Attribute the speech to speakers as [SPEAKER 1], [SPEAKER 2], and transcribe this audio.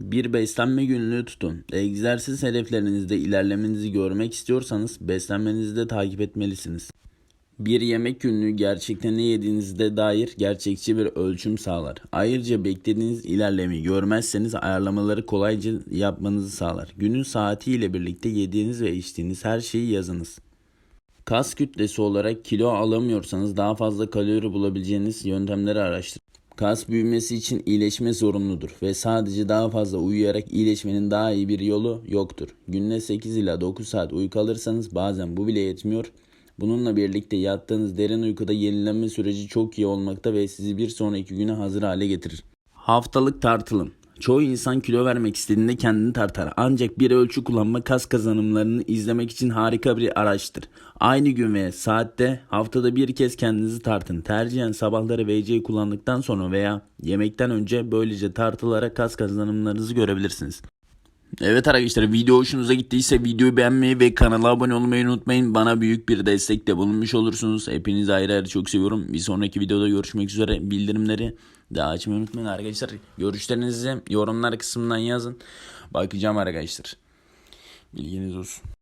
[SPEAKER 1] Bir beslenme günlüğü tutun. Egzersiz hedeflerinizde ilerlemenizi görmek istiyorsanız beslenmenizi de takip etmelisiniz. Bir yemek günlüğü gerçekten ne yediğinizde dair gerçekçi bir ölçüm sağlar. Ayrıca beklediğiniz ilerlemeyi görmezseniz ayarlamaları kolayca yapmanızı sağlar. Günün saati ile birlikte yediğiniz ve içtiğiniz her şeyi yazınız. Kas kütlesi olarak kilo alamıyorsanız daha fazla kalori bulabileceğiniz yöntemleri araştırın. Kas büyümesi için iyileşme zorunludur ve sadece daha fazla uyuyarak iyileşmenin daha iyi bir yolu yoktur. Günde 8 ila 9 saat uyku alırsanız bazen bu bile yetmiyor. Bununla birlikte yattığınız derin uykuda yenilenme süreci çok iyi olmakta ve sizi bir sonraki güne hazır hale getirir. Haftalık tartılım. Çoğu insan kilo vermek istediğinde kendini tartar. Ancak bir ölçü kullanma kas kazanımlarını izlemek için harika bir araçtır. Aynı gün ve saatte haftada bir kez kendinizi tartın. Tercihen sabahları VC kullandıktan sonra veya yemekten önce böylece tartılarak kas kazanımlarınızı görebilirsiniz. Evet arkadaşlar video hoşunuza gittiyse videoyu beğenmeyi ve kanala abone olmayı unutmayın. Bana büyük bir destekte bulunmuş olursunuz. Hepinizi ayrı ayrı çok seviyorum. Bir sonraki videoda görüşmek üzere. Bildirimleri de açmayı unutmayın arkadaşlar. Görüşlerinizi yorumlar kısmından yazın. Bakacağım arkadaşlar. Bilginiz olsun.